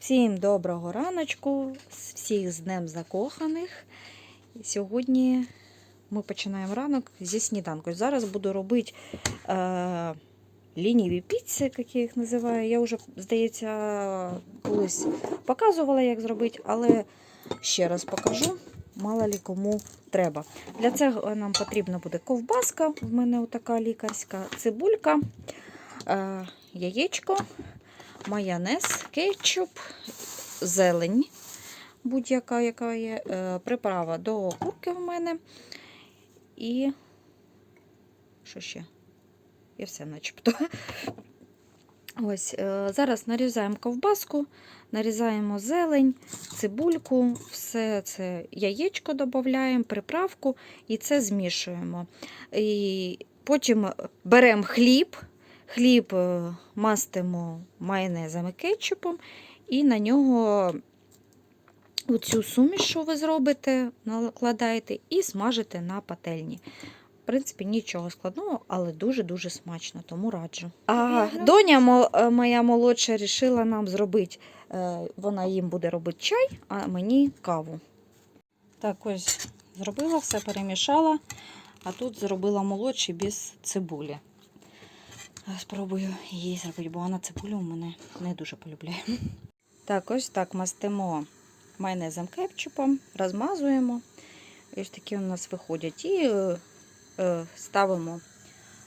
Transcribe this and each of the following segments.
Всім доброго раночку, всіх з Днем Закоханих. Сьогодні ми починаємо ранок зі сніданку. Зараз буду робити е, лініві піци, як я їх називаю. Я вже, здається, колись показувала, як зробити, але ще раз покажу. Мало лі кому треба. Для цього нам потрібна буде ковбаска. В мене така лікарська цибулька, е, яєчко, майонез, кетчуп, зелень, будь-яка, яка є, е, приправа до курки в мене. І що ще? І все начебто. Ось, е, зараз нарізаємо ковбаску, нарізаємо зелень, цибульку, все це яєчко додаємо, приправку і це змішуємо. І потім беремо хліб, хліб е, мастимо майонезом і кетчупом, і на нього оцю суміш, що ви зробите, накладаєте і смажите на пательні. В принципі, нічого складного, але дуже-дуже смачно, тому раджу. А доня е, моя молодша рішила нам зробити, е, вона їм буде робити чай, а мені каву. Так, ось зробила все, перемішала, а тут зробила молодший без цибулі. Спробую її зробити, бо вона цибулю у мене не дуже полюбляє. Так, ось так мастимо майонезом кетчупом, розмазуємо. І ось такі у нас виходять. І е, е, ставимо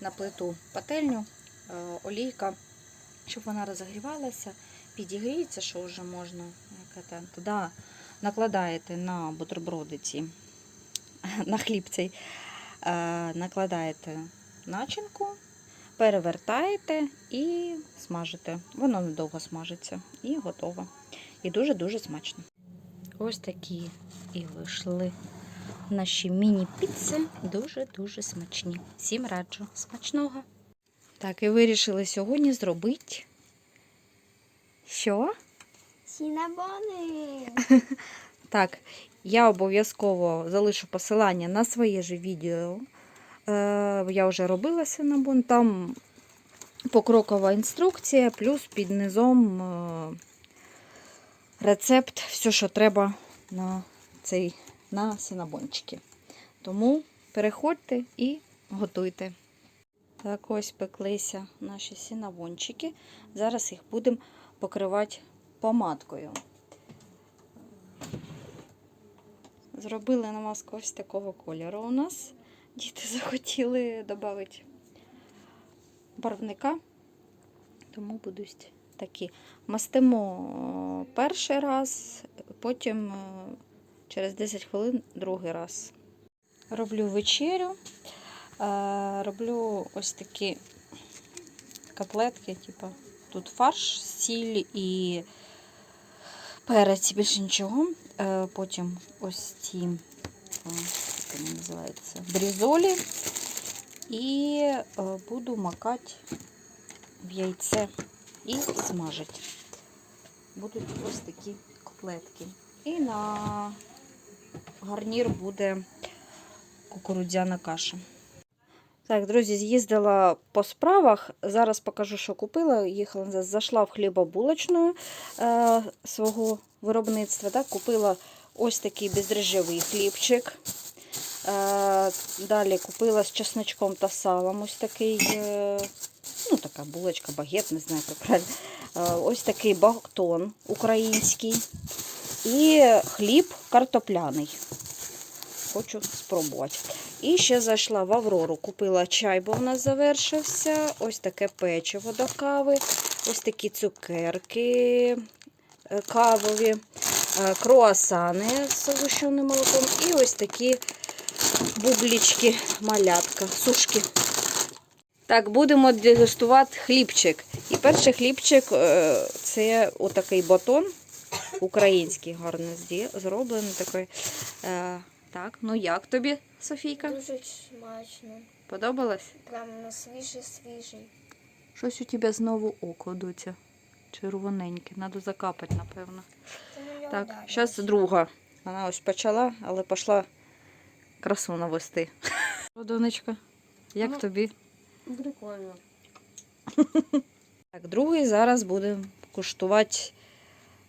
на плиту пательню, е, олійка, щоб вона розігрівалася, підігріється, що вже можна. Туди накладаєте на бутерброди ці, на хліб цей, е, накладаєте начинку, перевертаєте і смажите. Воно недовго смажиться і готово. І дуже-дуже смачно. Ось такі і вийшли наші міні-піци. Дуже-дуже смачні. Всім раджу. Смачного. Так, і вирішили сьогодні зробити. Що? Сінабони. Так, я обов'язково залишу посилання на своє ж відео. Е, я вже робила синабон. Там покрокова інструкція, плюс під низом е, рецепт, все, що треба на цей на синабончики. Тому переходьте і готуйте. Так, ось пеклися наші синабончики. Зараз їх будемо покривати помадкою. Зробили намазку ось такого кольору у нас. Діти захотіли додати барвника, тому будуть такі. Мастимо е, перший раз, потім е, через 10 хвилин другий раз. Роблю вечерю, е, роблю ось такі котлетки, типу, тут фарш, сіль і перець, більше нічого. Потім ось ці, як вони називаються, брізолі. І е, буду макати в яйце і смажити. Будуть ось такі котлетки. І на гарнір буде кукурудзяна каша. Так, друзі, з'їздила по справах. Зараз покажу, що купила. Їхала, зайшла в хлібобулочну е, свого виробництва. Так, купила ось такий бездріжджовий хлібчик. Е, далі купила з чесночком та салом ось такий, е, ну така булочка, багет, не знаю, як правильно. Е, ось такий батон український. І хліб картопляний. Хочу спробувати. І ще зайшла в Аврору, купила чай, бо в нас завершився. Ось таке печиво до кави, ось такі цукерки кавові, круасани з згущеним молоком і ось такі бублічки, малятка, сушки. Так, будемо дегустувати хлібчик. І перший хлібчик е, це отакий батон український, гарно зроблений такий. Е, Так, ну як тобі, Софійка? Дуже смачно. Подобалось? Прям на свіжий свіжий. Щось у тебе знову око, доця. Червоненьке, треба закапати, напевно. Так, зараз друга. Вона ось почала, але пішла красу навести. Донечка, як Ну. тобі? Прикольно. Так, другий зараз будемо куштувати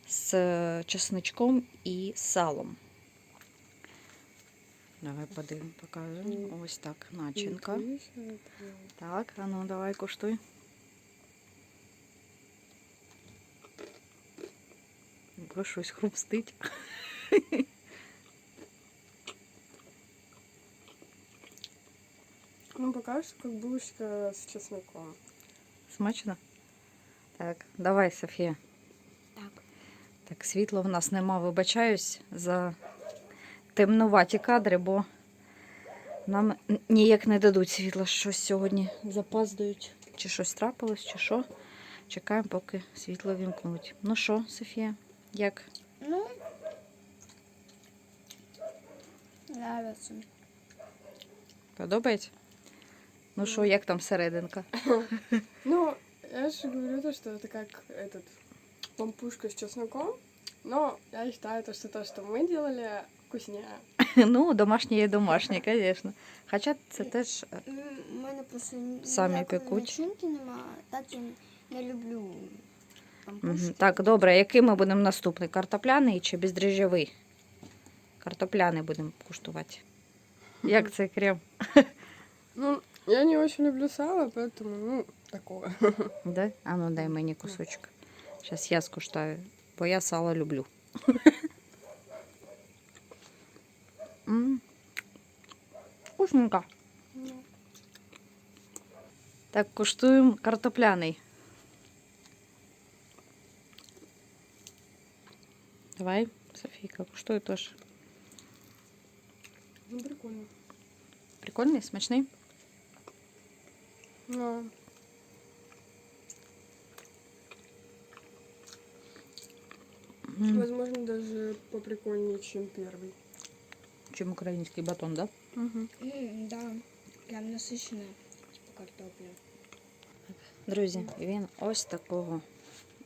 з е, чесничком і салом. Давай подивимо, покажемо. Ось так начинка. Так, а ну давай куштуй. Бо щось хрустить. Ну, пока что как булочка с чесноком. Смачно? Так, давай, Софія. Так. Так, світла в нас нема, вибачаюсь за темнуваті кадри, бо нам ніяк не дадуть світла. Щось сьогодні запаздують. Чи щось трапилось, чи що. Чекаємо, поки світло вімкнуть. Ну що, Софія, як? Ну, нравится. Подобається? Ну що, як там серединка? Ну, я же говорю то, что это как этот пампушка с чесноком. Но я считаю то, что то, что мы делали, вкуснее. Ну, домашнє є домашнє, звісно. Хоча це теж е, М, У мене просто ні- Самі ніякої пекуть. начинки нема, так я не люблю Мгм. пампушки. Так, добре, який ми будемо наступний? Картопляний чи бездріжджовий? Картопляний будемо куштувати. Як цей крем? Ну, я не очень люблю сало, поэтому, ну, такое. Да? А ну дай мені кусочок. Зараз я скуштаю, бо я сало люблю. М. Вкусненько. Ну, Так, куштуємо картопляний. Давай, Софійка, куштуй теж. ну, прикольно. Прикольний, смачний. Ну, возможно, даже поприкольнее, чем первый. Чим український батон, да? Угу. М, Да, прям насичена типа картопля. Друзі, він ось такого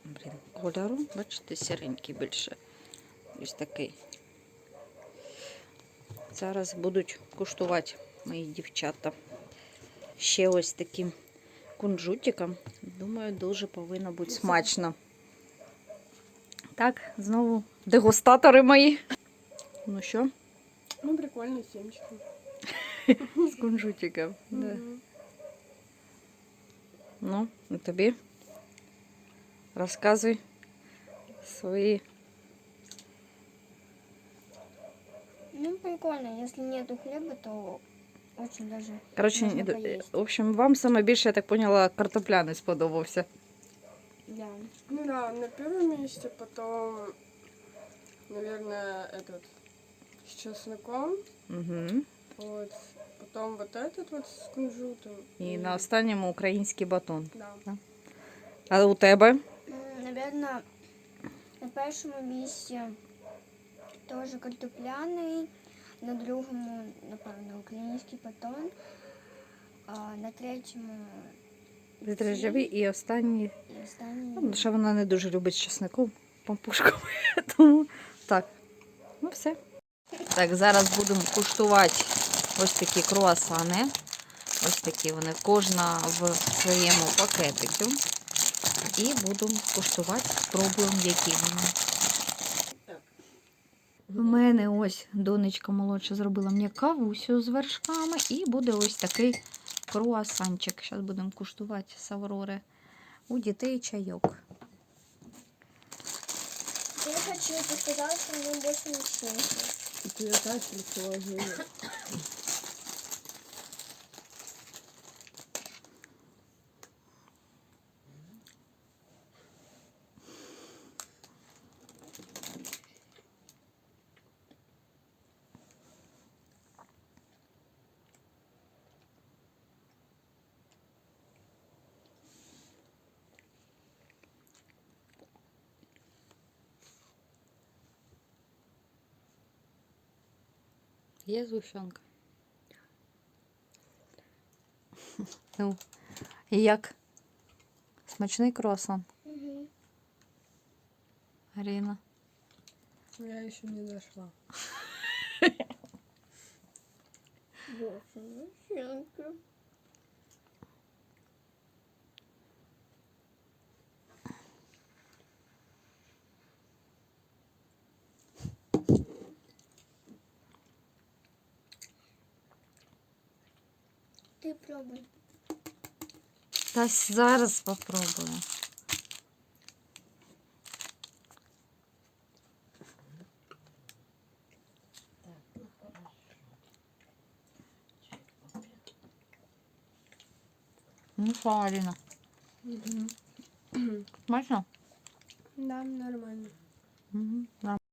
блін, кольору. Бачите, сіренький більше. Ось такий. Зараз будуть куштувати мої дівчата. Ще ось таким кунжутиком. Думаю, дуже повинно бути смачно. Так, знову дегустатори мої. Ну що, Ну, прикольно, семечки. з кунжутиком. Да. Ну, і тобі розказуй свої. Ну, прикольно. Если нету хлеба, то очень даже Можна ні- в общем, вам саме більше, я так поняла, картопляний сподобався. да. Ну да, на первом месте, потом, наверное, этот с чесноком. Угу. Вот. Потом вот этот вот с кунжутом. І на останньому український батон. Да. А у тебе? М, Наверно, на першому місці теж картопляний, на другому, напевно, український батон, а на третьому Дрожжеві і останній. і останній. Ну, що вона не дуже любить з чесником, пампушком. Тому так. Ну все. Так, зараз будемо куштувати ось такі круасани. Ось такі вони, кожна в своєму пакетику. І будемо куштувати, спробуємо, які вони. У мене ось донечка молодша зробила мені кавусю з вершками і буде ось такий круасанчик. Зараз будемо куштувати саврори. У дітей чайок. Я хочу показати, що мені більше начинки. Є згущенка. Ну, і як? Смачний круасан, Угу. Аріна. Я еще не дошла. Ты пробуй. Та зараз попробую. Ну що, Аліна, смачно? Да, нормально. Угу.